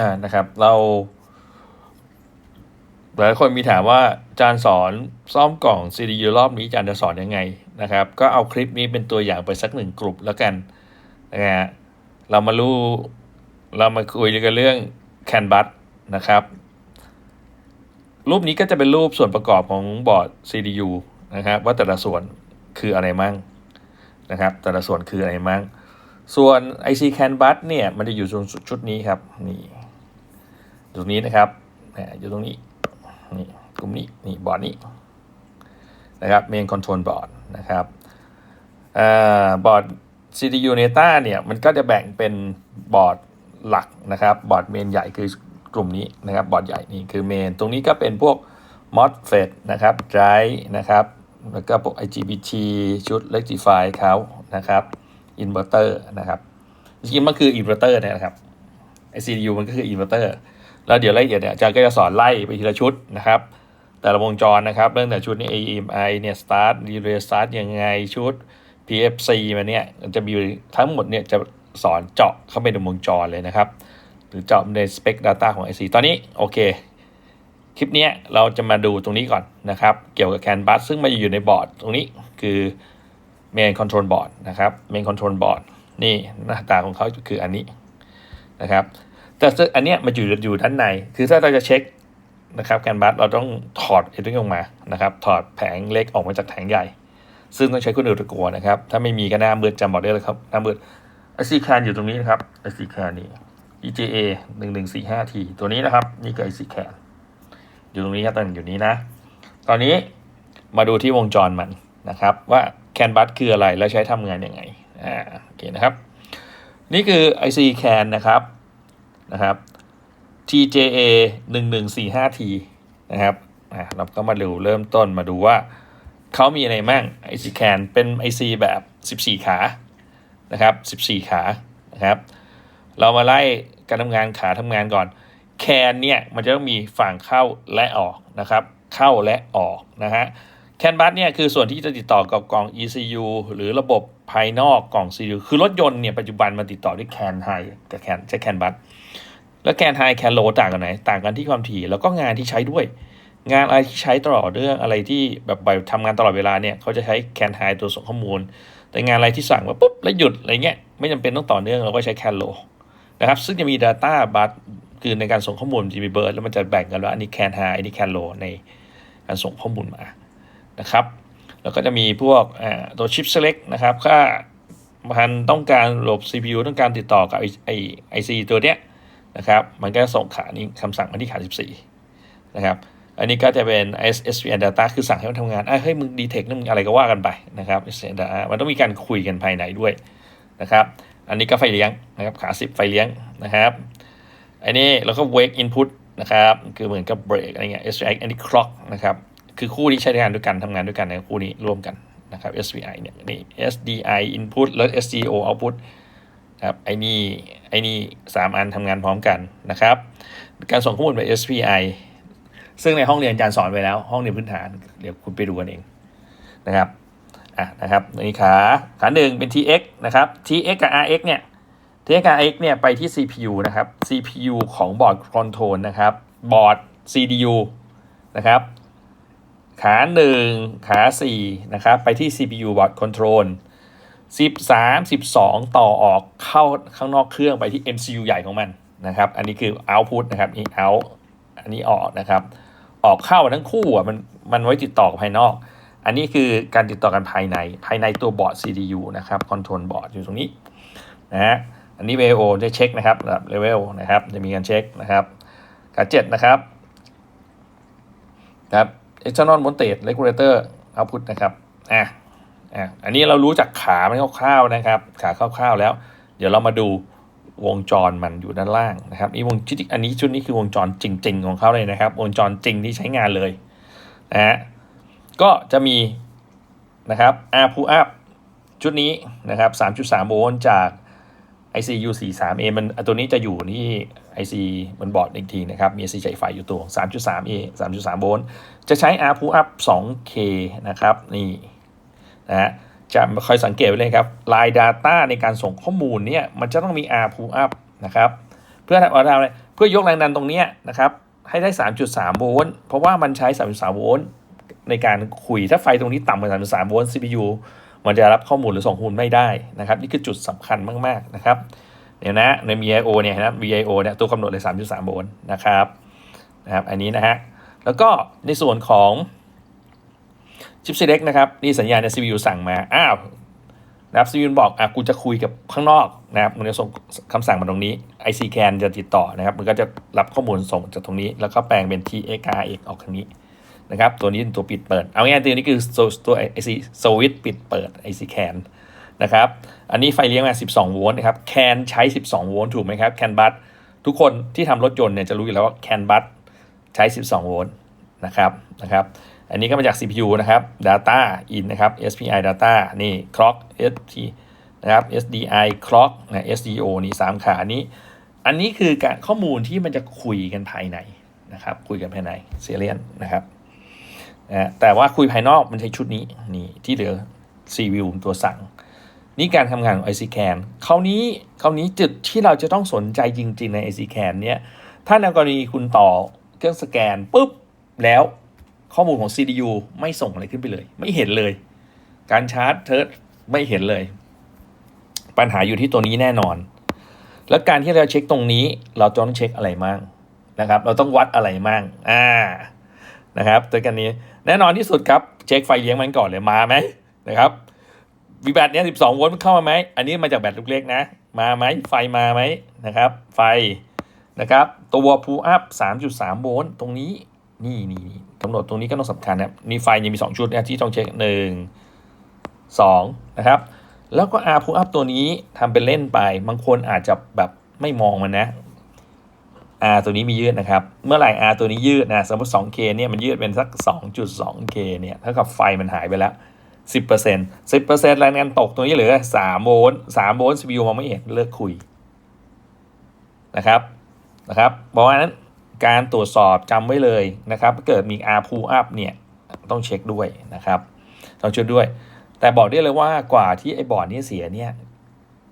อ่านะครับ เราหลายคนมีถามว่าอาจารย์สอนซ่อมกล่อง CDU รอบนี้อาจารย์จะสอนยังไงนะครับ ก็เอาคลิปนี้เป็นตัวอย่างไปสักหนึ่งกลุ่มแล้วกันนะฮะเรามารู้เรามาคุยกันเรื่อง Canvas นะครับ รูปนี้ก็จะเป็นรูปส่วนประกอบของบอร์ด CDU นะครับว่าแต่ละส่วนคืออะไรมั่งนะครับ แต่ละส่วนคืออะไรมั่งส่วน IC Canvas เนี่ย มันจะอยู่ตรงชุดนี้ครับ นี่ ตรงนี้นะครับอยู่ตรงนี้นี่กลุ่มนี้นี่บอร์ดนี้นะครับ Main Control Board นะครับอบอร์ด CDU NETA เนี่ยมันก็จะแบ่งเป็นบอร์ดหลักนะครับบอร์ดเมนใหญ่คือกลุ่มนี้นะครับบอร์ดใหญ่นี่คือเมน ตรงนี้ก็เป็นพวก MOSFET นะครับ Drive นะครับแล้วก็พวก IGBT ชุด Rectify เขานะครับอินเวอร์เตอร์นะครับจริงๆมันคืออินเวอร์เตอร์เนี่ยนะครับไอ CPU มันก็คืออินเวอร์เตอร์ แล้วเดี๋ยวรายละเอียดเนี่ยอาจารย์ก็จะสอนไล่ไปทีละชุดนะครับ แต่ละวงจรนะครับเรื่องแต่ชุดนี้ AEMI เนี่ย start relay start ยังไงชุด PFC มาเนี่ยจะมีทั้งหมดเนี่ยจะสอนเจาะเข้าไปในวงจรเลยนะครับ หรือเจาะใน spec data ของ IC ตอนนี้โอเค คลิปเนี้ยเราจะมาดูตรงนี้ก่อนนะครับ เกี่ยวกับ CAN bus ซึ่งมันอยู่ในบอร์ดตรงนี้คือ main control board นะครับ main control board นี่หน้าตาของเขาคืออันนี้นะครับ แต่ซึ่งอันเนี้ยมันอยู่อยู่ด้านใน คือถ้าเราจะเช็คนะครับการบัสเราต้องถอดไอ้ตัวนี้ออกมานะครับถอดแผงเล็กออกมาจากแผงใหญ่ ซึ่งต้องใช้คุณอุปกรณ์นะครับ ถ้าไม่มีก็หน้ามืดจำบอกได้เลยครับหน้ามืด IC CAN อยู่ตรงนี้นะครับ IC CAN นี่ EJA 1 1 4 5 T ตัวนี้นะครับ นี่คือ IC CAN อยู่ตรงนี้ครับตอนอยู่นี้นะ ตอนนี้มาดูที่วงจรมันนะครับ ว่าแคนบัสคืออะไรและใช้ทำงานยังไงอ่าโอเคนะครับ นี่คือ IC CAN นะครับ นะครับ TJA 1 1 4 5 T นะครับอ่าเราก็มาดูเริ่มต้นมาดูว่าเขามีอะไรมั่ง IC CAN เป็น IC แบบ 14 ขานะครับ 14 ขานะครับ เรามาไล่การทำงานขาทำงานก่อนแคนเนี่ยมันจะต้องมีฝั่งเข้าและออกนะครับ เข้าและออกนะฮะแคนบัสเนี่ยคือส่วนที่จะติดต่อกับกล่อง ECU หรือระบบภายนอกกล่อง CU คือรถยนต์เนี่ยปัจจุบันมันติดต่อด้วยแคนไฮกับแคนใช้แคนบัส แล้วแคนไฮแคนโลต่างกันไหน ต่างกันที่ความถี่แล้วก็งานที่ใช้ด้วย งานอะไรที่ใช้ตลอดเรื่องอะไรที่แบบแบบทำงานตลอดเวลาเนี่ยเขาจะใช้แคนไฮตัวส่งข้อมูล แต่งานอะไรที่สั่งมาปุ๊บแล้วหยุดอะไรเงี้ยไม่จำเป็นต้องต่อเนื่องเราก็ใช้แคนโลนะครับซึ่งจะมี Data บัสคือในการส่งข้อมูลจะมีเบิร์ดแล้วมันจะแบ่งกันว่าอันนี้แคนไฮอันนี้แคนโลในการส่งข้อมูลมานะครับแล้วก็จะมีพวกตัวชิป select นะครับถ้ามันต้องการระบบ CPU ต้องการติดต่อกับไอไอซีตัวเนี้ย นะครับมันก็จะส่งขานี้คำสั่งมาที่ขา 14 นะครับ อันนี้ก็จะเป็น SSVN data คือสั่งให้มันทำงานอะเฮ้ยมึงดีเทคนั่นมึงอะไรก็ว่ากันไปนะครับ SVN data มันต้องมีการคุยกันภายในด้วยนะครับ อันนี้ก็ไฟเลี้ยงนะครับขา 10 ไฟเลี้ยงนะครับอันนี้เราก็ wake input นะครับคือเหมือนกับ break อะไรเงี้ย SVI อันนี้ clock นะครับคือคู่นี้ใช้งานด้วยกันทำงานด้วยกันในคู่นี้ร่วมกันนะครับ SVI เนี่ยนี่ SDI input แล้ว SDO output ครับไอ้นี่ไอ้นี่สามอันทำงานพร้อมกันนะครับ การส่งข้อมูลไป SPI ซึ่งในห้องเรียนอาจารย์สอนไปแล้ว ห้องเรียนพื้นฐาน เดี๋ยวคุณไปดูกันเองนะครับอะนะครับนี่ขาขาหนึ่งเป็น TX นะครับ TX กับ RX เนี่ย TX RX เนี่ยไปที่ CPU นะครับ CPU ของบอร์ดคอนโทรลนะครับบอร์ด CDU นะครับขา 1 ขา 4 นะครับ ไปที่ CPU บอ 13 12 ต่อออกเข้าข้างนอกเครื่องไปที่ MCU ใหญ่ของมันนะครับ อันนี้คือ output นะครับนี่ out อันนี้ออกนะครับ ออกเข้าทั้งคู่อะมันมันไว้ติดต่อกับภายนอก อันนี้คือการติดต่อกันภายในภายในตัวบอร์ด CDU นะครับคอนโทรลบอร์ดอยู่ตรงนี้นะฮะอันนี้ VO จะเช็คนะครับระดับเลเวลนะครับจะมีการเช็คนะครับขาเจ็ดนะครับครับ external voltage regulator output นะครับอะ อะอันนี้เรารู้จักขามันคร่าวๆนะครับ ขาคร่าวๆแล้ว เดี๋ยวเรามาดูวงจรมันอยู่ด้านล่างนะครับนี่วงชุดอันนี้ชุดนี้คือวงจรจริง ๆ ของเขาเลยนะครับ วงจรจริงที่ใช้งานเลยนะฮะก็จะมีนะครับ R pull up ชุดนี้นะครับ 3.3 โวลต์จาก ICU 43A มันตัวนี้จะอยู่ที่ IC บนบอร์ดอีกทีนะครับ มี IC ใจไฟอยู่ตัว 3.3A 3.3 โวลต์ จะใช้ R pull up 2K นะครับ นี่ นะฮะจะคอยสังเกตไว้เลยครับ Line Data ในการส่งข้อมูลเนี่ยมันจะต้องมี R pull up นะครับเพื่อทำอะไรเพื่อยกแรงดันตรงนี้นะครับให้ได้ 3.3 โวลต์เพราะว่ามันใช้ 3.3 โวลต์ในการคุยถ้าไฟตรงนี้ต่ำกว่า 3.3 โวลต์ CPU มันจะรับข้อมูลหรือส่งข้อมูลไม่ได้นะครับ นี่คือจุดสำคัญมาก ๆ นะครับเดี๋ยวนะใน VIO เนี่ยนะ VIO เนี่ยตัวกำหนดเลย 3.3 โวลต์นะครับนะครับ อันนี้นะฮะแล้วก็ในส่วนของ ชิป select นะครับนี่สัญญาณใน CPU สั่งมา อ้าวนะครับ CPU บอกอะกูจะคุยกับข้างนอกนะครับมันจะส่งคำสั่งมาตรงนี้ IC can จะติดต่อนะครับ มันก็จะรับข้อมูลส่งจากตรงนี้ แล้วก็แปลงเป็น TXRX ออกทางนี้นะครับ ตัวนี้เป็นตัวปิดเปิด เอาง่ายๆตัวนี้คือตัว IC switch ปิดเปิด IC can นะครับ อันนี้ไฟเลี้ยงมา 12 โวลต์นะครับ can ใช้ 12 โวลต์ถูกไหมครับ can bus ทุกคนที่ทำรถยนต์เนี่ยจะรู้อยู่แล้วว่า can bus ใช้ 12 โวลต์นะครับนะครับ อันนี้ก็มาจาก CPU นะครับ data in นะครับ SPI data นี่ clock SP นะครับ SDI clock นะ SDO นี่สามขานี้ อันนี้คือการข้อมูลที่มันจะคุยกันภายในนะครับ คุยกันภายในเซเลียนนะครับนะแต่ว่าคุยภายนอกมันใช้ชุดนี้นี่ที่เหลือ CPU ตัวสั่ง นี่การทำงานของ IC CAN คราวนี้คราวนี้จุดที่เราจะต้องสนใจจริง ๆ ใน IC CAN เนี่ย ถ้าในกรณีคุณต่อเครื่องสแกนปุ๊บแล้ว ข้อมูลของ CPU ไม่ส่งอะไรขึ้นไปเลย ไม่เห็นเลย การชาร์จเทิร์ไม่เห็นเลย ปัญหาอยู่ที่ตัวนี้แน่นอน แล้วการที่เราเช็คตรงนี้ เราจะต้องเช็คอะไรมั่งนะครับ เราต้องวัดอะไรมั่งอ่านะครับตัวกันนี้แน่นอนที่สุดครับ เช็คไฟเลี้ยงมันก่อนเลยมาไหมนะครับวีแบตเนี้ย12โวลต์มันเข้ามาไหม อันนี้มาจากแบตลูกเล็กนะ มาไหม ไฟมาไหมนะครับ ไฟนะครับ ตัวพูอัพ3.3โวลต์ตรงนี้ นี่นี่กำหนดตรงนี้ก็ต้องสำคัญนะนี่ไฟยังมี 2 ชุดนะที่ต้องเช็คหนึ่งสองนะครับ แล้วก็ R pull up ตัวนี้ทำเป็นเล่นไป บางคนอาจจะแบบไม่มองมันนะ R ตัวนี้มียืดนะครับ เมื่อไหร่ R ตัวนี้ยืดนะสมมติ 2K เนี่ยมันยืดเป็นสัก 2.2K เนี่ยเท่ากับไฟมันหายไปแล้ว 10% 10%แรงงานตกตรงนี้เหลือ3โวลต์3โวลต์ CPU มองไม่เห็นเลิกคุยนะครับนะครับเพราะฉะนั้น การตรวจสอบจำไว้เลยนะครับเกิดมี R pull up เนี่ยต้องเช็คด้วยนะครับต้องเช็คด้วย แต่บอกได้เลยว่ากว่าที่ไอ้บอร์ดนี้เสียเนี่ย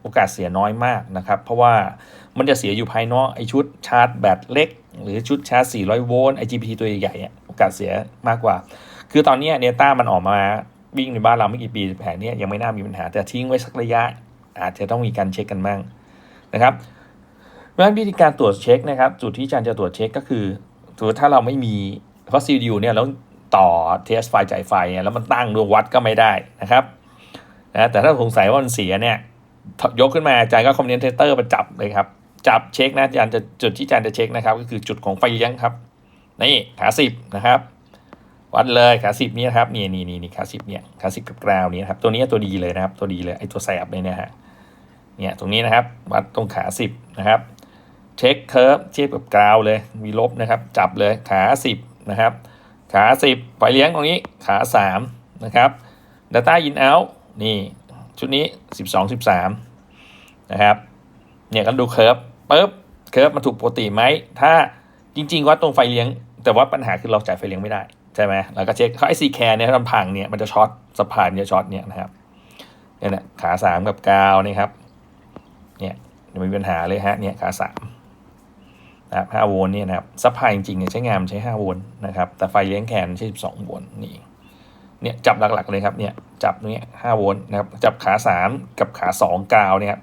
โอกาสเสียน้อยมากนะครับ เพราะว่ามันจะเสียอยู่ภายนอกไอ้ชุดชาร์จแบตเล็ก หรือชุดชาร์จ 400 โวลต์ IGBT ตัวใหญ่ๆโอกาสเสียมากกว่า คือตอนนี้เนต้ามันออกมาวิ่งในบ้านเราไม่กี่ปีแผงนี้ยังไม่น่ามีปัญหา แต่ทิ้งไว้สักระยะอาจจะต้องมีการเช็คกันบ้างนะครับ ราะฉะนั้นวิธีการตรวจเช็คนะครับจุดที่อาจารย์จะตรวจเช็คก็คือถือถ้าเราไม่มีเพราะ CPU เนี่ยแล้วต่อ TS ไฟจ่ายไฟเนี่ยแล้วมันตั้งดวงวัดก็ไม่ได้นะครับนะแต่ถ้าสงสัยว่ามันเสียเนี่ยยกขึ้นมาอาจารย์ก็คอมเมนเตอร์มาจับเลยครับจับเช็คนะอาจารย์จะจุดที่อาจารย์จะเช็คนะครับ ก็คือจุดของไฟเลี้ยงครับนี่ขาสิบนะครับวัดเลยขาสิบนี้ครับนี่นี่นี่นี่ขาสิบเนี่ยขาสิบกับกราวนี้ครับตัวนี้ตัวดีเลยนะครับ ตัวดีเลยไอ้ตัวแสบเลยเนี่ยฮะเนี่ยตรงนี้นะครับ วัดตรงขาสิบนะครับ เช็คเคิร์ฟเทียบกับกราวเลย มีลบนะครับ จับเลยขาสิบนะครับ ขาสิบไฟเลี้ยงตรงนี้ขาสามนะครับ Data in out นี่ ชุดนี้สิบสองสิบสามนะครับ เนี่ยก็ดูเคิร์ฟปุ๊บเคิร์ฟมันถูกปกติไหม ถ้าจริง ๆวัดตรงไฟเลี้ยง แต่ว่าปัญหาคือเราจ่ายไฟเลี้ยงไม่ได้ ใช่ไหมแล้วก็เช็คเขาไอซีแคร์เนี่ยถ้ามันพังเนี่ยมันจะช็อตสะพานเนี่ยช็อตเนี่ยนะครับเนี่ยนะขาสามกับกาวนี่ครับเนี่ยมีปัญหาเลยฮะเนี่ยขาสาม นะครับห้าโวลต์เนี่ยนะครับซัพพลายจริงๆเนี่ยใช้งานใช้ห้าโวลต์นะครับแต่ไฟเลี้ยงแคนใช้สิบสองโวลต์นี่เนี่ยจับหลักๆเลยครับเนี่ยจับตรงเนี้ยห้าโวลต์นะครับจับขาสามกับขาสองกาวเนี่ย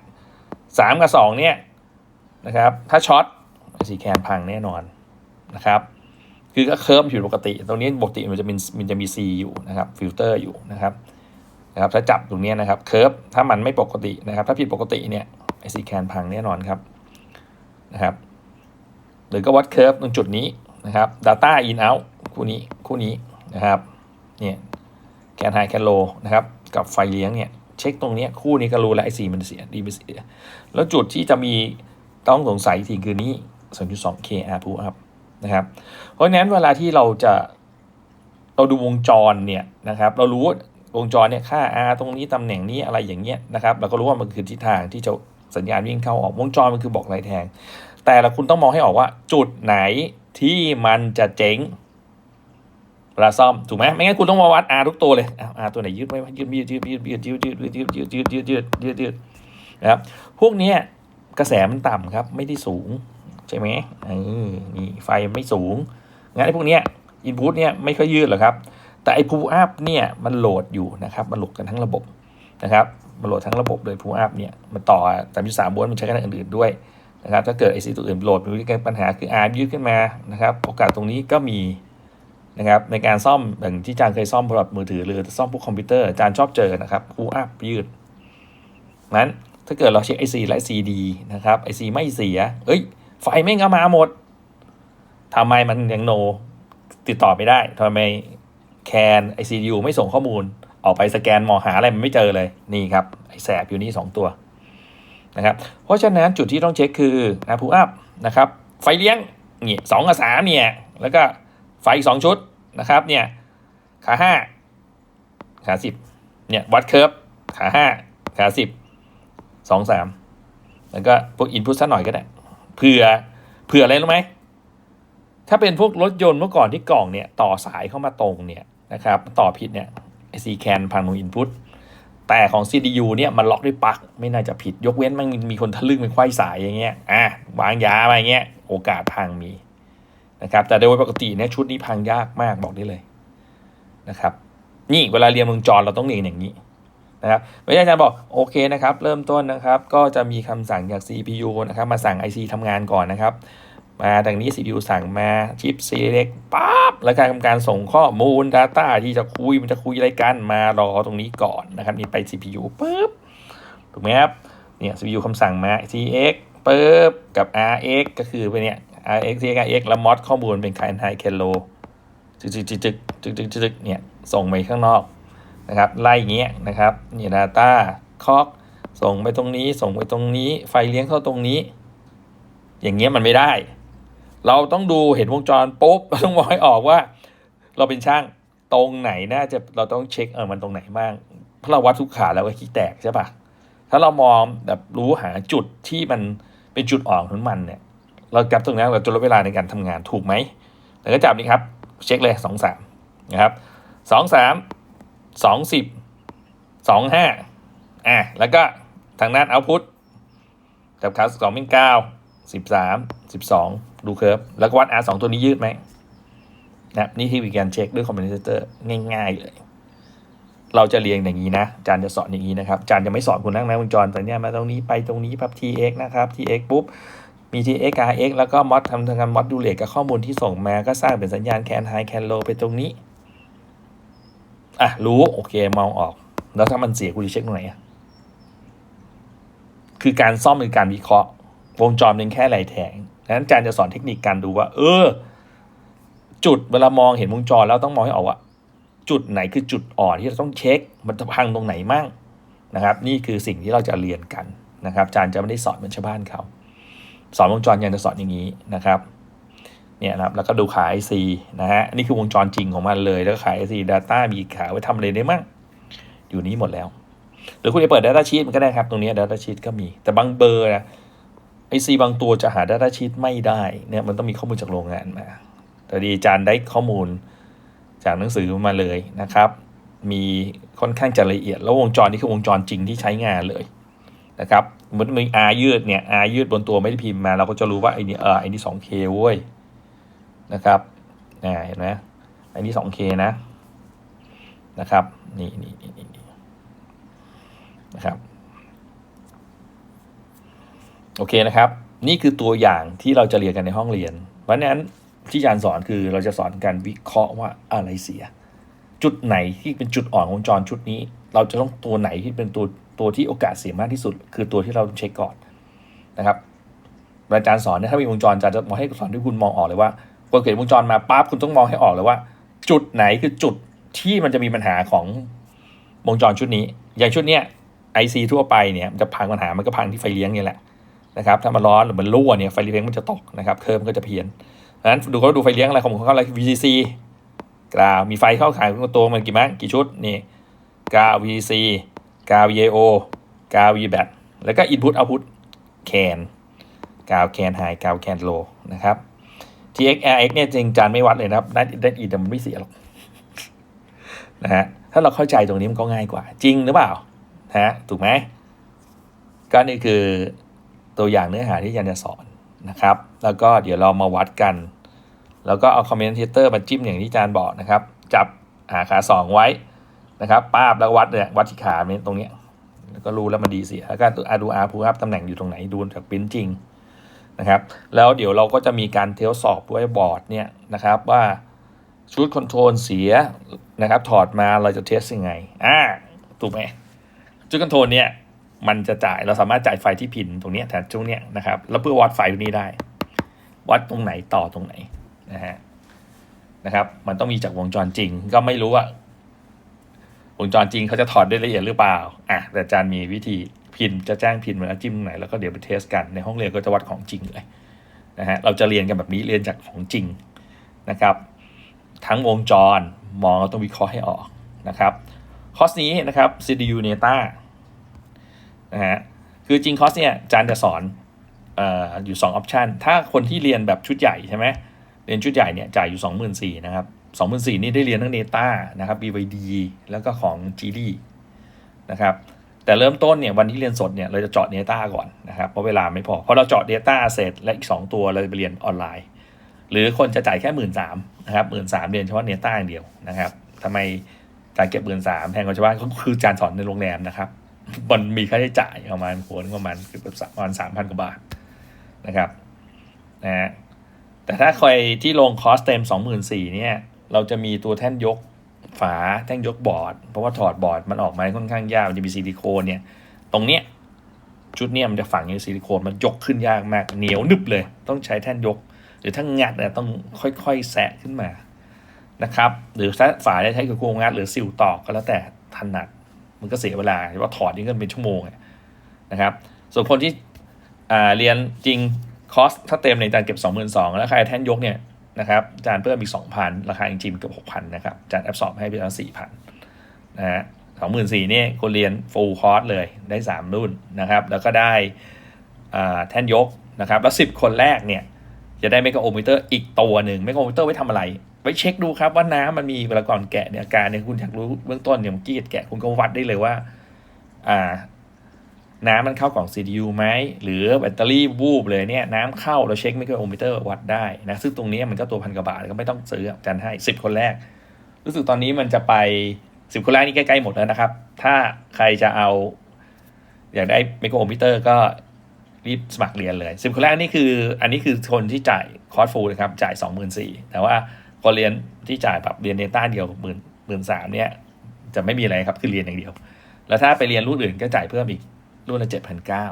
สามกับสองเนี่ยนะครับถ้าช็อตไอซีแคนพังแน่นอนนะครับคือก็เคิร์ฟผิดปกติ ตรงนี้ปกติมันจะมีมันจะมี C อยู่นะครับฟิลเตอร์อยู่นะครับนะครับถ้าจับตรงนี้นะครับเคิร์ฟถ้ามันไม่ปกตินะครับ ถ้าผิดปกติเนี่ยไอซีแคนพังแน่นอนครับนะครับ หรือก็วัดเคิร์ฟตรงจุดนี้นะครับ Data in out คู่นี้คู่นี้นะครับเนี่ยแคนไฮแคนโลนะครับกับไฟเลี้ยงเนี่ยเช็คตรงนี้คู่นี้ก็รู้แล้วไอซีมันเสียดีมันเสีย แล้วจุดที่จะมีต้องสงสัยทีคือนี้ 2.2K R pull up นะครับ เพราะฉะนั้นเวลาที่เราจะเราดูวงจรเนี่ยนะครับเรารู้วงจรเนี่ยค่า R ตรงนี้ตำแหน่งนี้อะไรอย่างเงี้ยนะครับเราก็รู้ว่ามันคือทิศทางที่จะสัญญาณวิ่งเข้าออกวงจรมันคือบอกลายแทง แต่ละคุณต้องมองให้ออกว่า จุดไหนที่มันจะเจ๊งเวลาซ่อมถูกไหมไม่งั้นคุณต้องมาวัด R ทุกตัวเลยอะ R ตัวไหนยืดไม่ยืดยืดยืดยืดยืดยืดยืดยืดยืดยืดยืดยืดยืดยืดยืดนะครับพวกนี้กระแสมันต่ำครับ ไม่ได้สูง ใช่ไหมนี่ไฟไม่สูง งั้นไอ้พวกเนี้ยอินพุตเนี่ยไม่ค่อยยืดหรอกครับ แต่ไอ้พูอัพเนี่ยมันโหลดอยู่นะครับมันโหลดกันทั้งระบบนะครับมันโหลดทั้งระบบเลยพูอัพเนี่ยมันต่อแต่มีสามบนมันใช้กันอื่นๆด้วย นะครับถ้าเกิดไอซีตัวอื่นโหลดมีปัญหาคืออาร์ยืดขึ้นมานะครับโอกาสตรงนี้ก็มีนะครับในการซ่อมอย่างที่จารย์เคยซ่อมโทรศัพท์มือถือหรือซ่อมพวกคอมพิวเตอร์จารย์ชอบเจอนะครับพูอัพยืดนั้นถ้าเกิดเราเช็ค IC และ CD นะครับ IC ไม่เสีย เอ้ย ไฟไม่งเอามาหมดทำไมมันยังโน ติดต่อไม่ได้ทำไมแคน ICU ไม่ส่งข้อมูล ออกไปสแกนมองหาอะไรมันไม่เจอเลยนี่ครับไอแสบอยู่นี่ 2 ตัว นะครับเพราะฉะนั้นจุดที่ต้องเช็คคืออาพูอัพนะครับไฟเลี้ยงนี่สองกับสามเนี่ยแล้วก็ไฟสองชุดนะครับเนี่ยขาห้าขาสิบเนี่ยวัดเคิร์ฟขาห้าขาสิบสองสามแล้วก็พวกอินพุตสักหน่อยก็ได้เผื่อเผื่ออะไรรู้ไหมถ้าเป็นพวกรถยนต์เมื่อก่อนที่กล่องเนี่ยต่อสายเข้ามาตรงเนี่ยนะครับต่อผิดเนี่ยไอซีแคนพังตรงอินพุต แต่ของ CPU เนี่ยมันล็อกด้วยปลั๊กไม่น่าจะผิดยกเว้นมันมีคนทะลึ่งเป็นไขว้สายอย่างเงี้ยอะวางยาอย่างเงี้ยโอกาสพังมีนะครับแต่โดยปกติเนี่ยชุดนี้พังยากมากบอกได้เลยนะครับ นี่เวลาเรียนวงจรเราต้องเรียนอย่างนี้นะครับวิทยาจารย์บอกโอเคนะครับ เริ่มต้นนะครับ ก็จะมีคำสั่งจาก CPU นะครับ มาสั่ง IC ทำงานก่อนนะครับ มาดังนี้ CPU สั่งมาชิป select ปั๊บแล้วการทำการส่งข้อมูล Data ที่จะคุยมันจะคุยอะไรกันมารอตรงนี้ก่อนนะครับ นี่ไป CPU ปุ๊บถูกไหมครับเนี่ย CPU คำสั่งมา TX ปุ๊บกับ RX ก็คือไปเนี่ย RX TX RX แล้วมอดข้อมูลเป็น kind high can low จึกจึกจึกจึกจึกจึกจึกเนี่ยส่งไปข้างนอกนะครับไล่อย่างเงี้ยนะครับนี่ Data คอกส่งไปตรงนี้ส่งไปตรงนี้ ไฟเลี้ยงเข้าตรงนี้ อย่างเงี้ยมันไม่ได้ เราต้องดูเห็นวงจรปุ๊บเราต้องมองให้ออกว่า เราเป็นช่างตรงไหนน่าจะเราต้องเช็คเออมันตรงไหนบ้างเพราะเราวัดทุกขาแล้วก็ขี้แตกใช่ปะถ้าเรามองแบบรู้หาจุดที่มันเป็นจุดอ่อนของมันเนี่ย เราจับตรงนั้นเราจะลดเวลาในการทำงานถูกไหมแล้วก็จับนี่ครับ เช็คเลยสองสามนะครับสองสามสองสิบสองห้าอะแล้วก็ทางด้านเอาพุทกับขาสองเป็นเก้าสิบสามสิบสอง ดูเคิร์ฟแล้วก็วัด R สองตัวนี้ยืดไหมนะนี่ที่วิการเช็คด้วยคอมเพิวเตอร์ง่าย ๆ เลย เราจะเรียงอย่างนี้นะจารย์จะสอนอย่างนี้นะครับจารย์จะไม่สอนคุณนั่งนะวงจรแต่เนี้ยมาตรงนี้ไปตรงนี้พับ tx นะครับ tx ปุ๊บมี tx rx แล้วก็มอดทำทางการมอดดูเลทกับข้อมูลที่ส่งมาก็สร้างเป็นสัญญาณแคนไฮแคนโลไปตรงนี้อะรู้โอเคมองออก แล้วถ้ามันเสียกูจะเช็คตรงไหนอะคือการซ่อมคือการวิเคราะห์ วงจรเป็นแค่ไหลแถง ดังนั้นอาจารย์จะสอนเทคนิคการดูว่า เออ จุดเวลามองเห็นวงจรแล้วต้องมองให้ออกว่าจุดไหนคือจุดอ่อนที่เราต้องเช็ค มันจะพังตรงไหนมั่งนะครับ นี่คือสิ่งที่เราจะเรียนกันนะครับอาจารย์จะไม่ได้สอนเหมือนชาวบ้านเขาสอนวงจรยังจะสอนอย่างนี้นะครับเนี่ยนะครับแล้วก็ดูขาย IC นะฮะนี่คือวงจรจริงของมันเลยแล้วขาย IC Data มีขายไว้ทำอะไรได้มั่งอยู่นี้หมดแล้ว หรือคุณจะเปิด Data Sheet มันก็ได้ครับ ตรงนี้ Data Sheet ก็มีแต่บางเบอร์นะ IC บางตัวจะหา Data Sheet ไม่ได้เนี่ยมันต้องมีข้อมูลจากโรงงานมาแต่ดีอาจารย์ได้ข้อมูลจากหนังสือมาเลยนะครับ มีค่อนข้างจะละเอียด แล้ววงจรนี่คือวงจรจริงที่ใช้งานเลยนะครับมันมี R ยืดเนี่ย R ยืดบนตัวไม่ได้พิมพ์มา เราก็จะรู้ว่าไอ้นี่เออไอ้นี่ 2K เว้ยนะครับอ่าเห็นไหมไอ้นี่ 2K นะนะครับ นี่นี่นี่นี่นะครับ โอเคนะครับ นี่คือตัวอย่างที่เราจะเรียนกันในห้องเรียน เพราะนั้นที่อาจารย์สอนคือเราจะสอนการวิเคราะห์ว่าอะไรเสีย จุดไหนที่เป็นจุดอ่อนของวงจรชุดนี้ เราจะต้องตัวไหนที่เป็นตัวตัวที่โอกาสเสียมากที่สุด คือตัวที่เราเช็คก่อนนะครับอาจารย์สอนเนี่ยถ้ามีวงจรอาจารย์จะมองให้สอนที่คุณมองออกเลยว่าพอเกิดวงจรมาปั๊บคุณต้องมองให้ออกเลยว่า จุดไหนคือจุดที่มันจะมีปัญหาของวงจรชุดนี้ อย่างชุดเนี้ยไอซีทั่วไปเนี่ยมันจะพังปัญหามันก็พังที่ไฟเลี้ยงนี่แหละ นะครับถ้ามันร้อนหรือมันรั่วเนี่ยไฟเลี้ยงมันจะตกนะครับเคอร์มนก็จะเพี้ยนดังนั้นดูเขาดูไฟเลี้ยงอะไรของเขาอะไร VCC กราวมีไฟเข้าขายตัวมันกี่มั้งกี่ชุดนี่กราว VCC กาว VAO กาว VBAT แล้วก็ Input Output CAN กาว CAN High กาว CAN Low นะครับ TX RX เนี่ยจริงจานไม่วัดเลยนะครับนัดนัดอีแต่มันไม่เสียหรอกนะฮะถ้าเราเข้าใจตรงนี้มันก็ง่ายกว่า จริงหรือเปล่าฮะถูกไหมก็นี่คือ ตัวอย่างเนื้อหาที่อาจารย์จะสอนนะครับ แล้วก็เดี๋ยวเรามาวัดกัน แล้วก็เอาคอมเมนเตอร์มาจิ้มอย่างที่อาจารย์บอกนะครับ จับหาขาสองไว้นะครับป้าบแล้ววัดเนี่ยวัดที่ขาเนี่ยตรงเนี้ยแล้วก็รู้แล้วมันดีสิแล้วก็อาดูอาร์พูอัพตำแหน่งอยู่ตรงไหนดูจากปริ้นจริงนะครับ แล้วเดี๋ยวเราก็จะมีการเทสสอบด้วยบอร์ดเนี่ยนะครับว่าชุดคอนโทรลเสียนะครับ ถอดมาเราจะเทสยังไงอ่าถูกไหมชุดคอนโทรลเนี่ย มันจะจ่ายเราสามารถจ่ายไฟที่พินตรงนี้แทนช่วงเนี้ยนะครับ แล้วเพื่อวัดไฟตรงนี้ได้ วัดตรงไหนต่อตรงไหนนะฮะนะครับ มันต้องมีจากวงจรจริง ก็ไม่รู้ว่าวงจรจริงเขาจะถอดได้ละเอียดหรือเปล่าอะแต่อาจารย์มีวิธีพินจะแจ้งพินมาแล้วจิ้มตรงไหนแล้วก็เดี๋ยวไปเทสกันในห้องเรียนก็จะวัดของจริงเลยนะฮะเราจะเรียนกันแบบนี้เรียนจากของจริงนะครับ ทั้งวงจรมองเราต้องวิเคราะห์ให้ออกนะครับคอร์สนี้นะครับ CDU NETA นะฮะคือจริงคอร์สเนี่ยอาจารย์จะสอนออยู่2ออปชันถ้าคนที่เรียนแบบชุดใหญ่ใช่ไหมเรียนชุดใหญ่เนี่ยจ่ายอยู่ 24,000นะครับ24,000นี่ได้เรียนทั้ง Data นะครับ BYD แล้วก็ของ GD นะครับแต่เริ่มต้นเนี่ยวันที่เรียนสดเนี่ยเราจะเจาะ Data ก่อนนะครับเพราะเวลาไม่พอพอเราเจาะ Data เสร็จและอีก 2 ตัวเราจะไปเรียนออนไลน์ หรือคนจะจ่ายแค่1 3ื่นสามนะครับหมื่นสามเรียนเฉพาะ Data อย่างเดียวนะครับทำไมจ่ายเก็บหมื่นสามแพงกว่าชาวบ้านก็คือการสอนในโรงแรมนะครับ มันมีค่าใช้จ่ายประมาณหัวนึงประมาณประมาณสามพันกว่าบาทนะครับนะฮะแต่ถ้าใครที่ลงคอสเต็ม24,000เนี่ย เราจะมีตัวแท่นยกฝาแท่นยกบอร์ด เพราะว่าถอดบอร์ดมันออกมาค่อนข้างยากมันจะมีซิลิโคนเนี่ย ตรงเนี้ยชุดเนี้ยมันจะฝังอยู่ซิลิโคนมันยกขึ้นยากมากเหนียวนึบเลย ต้องใช้แท่นยก หรือถ้างัดเนี่ยต้องค่อยๆแซะขึ้นมานะครับ หรือถ้าฝาจะใช้กับโครงงัดหรือซิลตอกก็แล้วแต่ถนัด มันก็เสียเวลาเพราะว่าถอดนี่ก็เป็นชั่วโมงนะครับ ส่วนคนที่เรียนจริงคอสถ้าเต็มในอาจารย์เก็บ 22,000แล้วใครแท่นยกเนี่ยนะครับอาจารย์เพิ่มอีก 2,000 ราคาจริงๆเกือบ6,000 นะครับอาจารย์แอบสอบให้ไปแล้ว4,000 นะฮะ24,000นี่คนเรียนฟูลคอร์สเลยได้3รุ่นนะครับ แล้วก็ได้แท่นยกนะครับ แล้ว10คนแรกเนี่ย จะได้เมกะโอมิเตอร์อีกตัวหนึ่งเมกะโอมิเตอร์ไว้ทำอะไร ไว้เช็คดูครับว่าน้ำมันมีเวลาก่อนแกะเนี่ยอาการเนี่ยคุณอยากรู้เบื้องต้นเนี่ยเมื่อกี้แกะคุณก็วัดได้เลยว่า อ่า น้ำมันเข้ากล่อง CDU ไหมหรือแบตเตอรี่วูบเลยเนี่ยน้ำเข้าเราเช็คไมโครโอมิเตอร์วัดได้นะซึ่งตรงนี้มันก็ตัวพันกว่าบาทก็ไม่ต้องซื้ออาจารย์ให้10คนแรก รู้สึกตอนนี้มันจะไป10คนแรกนี่ใกล้ๆหมดแล้วนะครับ ถ้าใครจะเอาอยากได้ไมโครโอมิเตอร์ก็รีบสมัครเรียนเลย10คนแรกนี่คือ อันนี้คือคนที่จ่ายคอร์สฟูลนะครับจ่าย24,000แต่ว่า คนเรียนที่จ่ายแบบเรียนเนต้าเดียวหมื่นหมื่นสามเนี่ยจะไม่มีอะไรครับคือเรียนอย่างเดียว แล้วถ้าไปเรียนรุ่นอื่นก็จ่ายเพิ่มอีกรุ่นละเจ็ดพันเก้า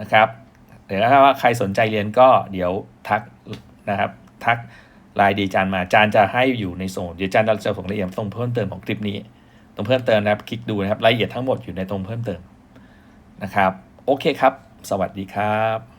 นะครับเดี๋ยวถ้าว่าใครสนใจเรียนก็เดี๋ยวทักนะครับ ทักไลน์ดีจานมาจานจะให้อยู่ในโซนเดี๋ยวจานจะส่งรายละเอียดตรงเพิ่มเติมของคลิปนี้ ตรงเพิ่มเติมนะครับ คลิกดูนะครับรายละเอียดทั้งหมดอยู่ในตรงเพิ่มเติมนะครับ โอเคครับ สวัสดีครับ